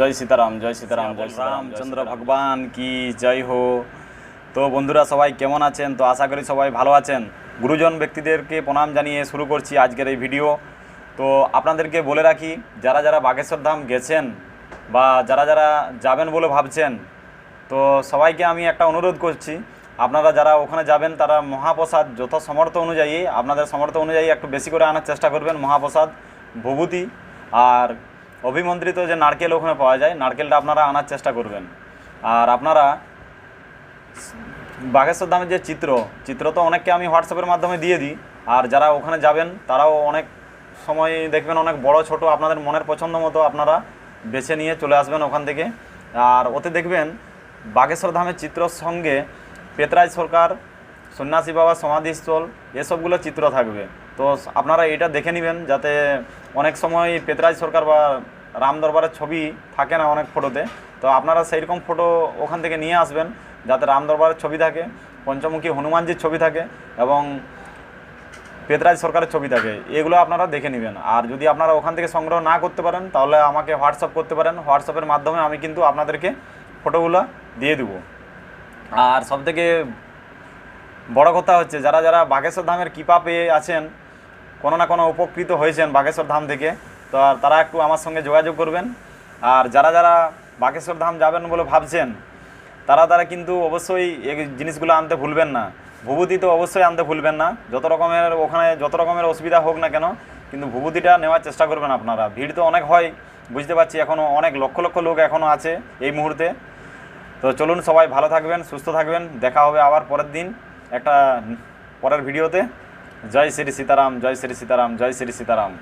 জয় সীতারাম জয় সীতারাম জয় রামচন্দ্র ভগবান কি জয় হো। তো বন্ধুরা সবাই কেমন আছেন? তো আশা করি সবাই ভালো আছেন। গুরুজন ব্যক্তিদেরকে প্রণাম জানিয়ে শুরু করছি আজকের এই ভিডিও। তো আপনাদেরকে বলে রাখি যারা যারা বাগেশ্বর ধাম গেছেন বা যারা যারা যাবেন বলে ভাবছেন তো সবাইকে আমি একটা অনুরোধ করছি। আপনারা যারা ওখানে যাবেন তারা মহাপ্রসাদ যত সমর্থ অনুযায়ী আপনাদের সমর্থ অনুযায়ী একটু বেশি করে আনার চেষ্টা করবেন মহাপ্রসাদ ভভূতি আর অভিমন্ত্রিত যে নারকেল ওখানে পাওয়া যায়, নারকেলটা আপনারা আনার চেষ্টা করবেন। আর আপনারা বাগেশ্বর ধামের যে চিত্র চিত্র তো অনেককে আমি হোয়াটসঅ্যাপের মাধ্যমে দিয়ে দিই। আর যারা ওখানে যাবেন, তারাও অনেক সময় দেখবেন অনেক বড়, ছোট, আপনাদের মনের পছন্দ মতো আপনারা বেছে নিয়ে চলে আসবেন ওখান থেকে। আর ওতে দেখবেন বাগেশ্বর ধামের চিত্রর সঙ্গে পেতরাজ সরকার, সন্ন্যাসী বাবা, সমাধিস্থল, এসবগুলো চিত্র থাকবে। তো আপনারা এটা দেখে নেবেন যাতে অনেক সময় পেতরাজ সরকার বা রাম দরবারের ছবি থাকে না অনেক ফটোতে তো আপনারা সেই রকম ফটো ওখান থেকে নিয়ে আসবেন যাতে রাম দরবারের ছবি থাকে, পঞ্চমুখী হনুমানজির ছবি থাকে এবং পেতরাজ সরকারের ছবি থাকে। এগুলো আপনারা দেখে নেবেন। আর যদি আপনারা ওখান থেকে সংগ্রহ না করতে পারেন, তাহলে আমাকে হোয়াটসঅ্যাপ করতে পারেন। হোয়াটসঅ্যাপের মাধ্যমে আমি কিন্তু আপনাদেরকে ফটোগুলো দিয়ে দেবো। আর সবথেকে বড় কথা হচ্ছে, যারা যারা বাগেশ্বর ধামের কৃপা পেয়ে আছেন কোনো না কোনো উপকৃত হয়েছেন বাগেশ্বর ধাম থেকে। তো আর তারা একটু আমার সঙ্গে যোগাযোগ করবেন। আর যারা যারা বাগেশ্বর ধাম যাবেন বলে ভাবছেন, তারা তারা কিন্তু অবশ্যই এই জিনিসগুলো আনতে ভুলবেন না। ভূভূতি তো অবশ্যই আনতে ভুলবেন না। যত রকমের ওখানে যত রকমের অসুবিধা হোক না কেন, কিন্তু ভূভূতিটা নেওয়ার চেষ্টা করবেন আপনারা। ভিড় তো অনেক হয়, বুঝতে পারছি এখনও অনেক লক্ষ লক্ষ লোক এখনও আছে এই মুহূর্তে। তো চলুন সবাই ভালো থাকবেন, সুস্থ থাকবেন। দেখা হবে আবার পরের দিন, একটা পরের ভিডিওতে। জয় শ্রী সীতারাম জয় শ্রী সীতারাম জয় শ্রী সীতারাম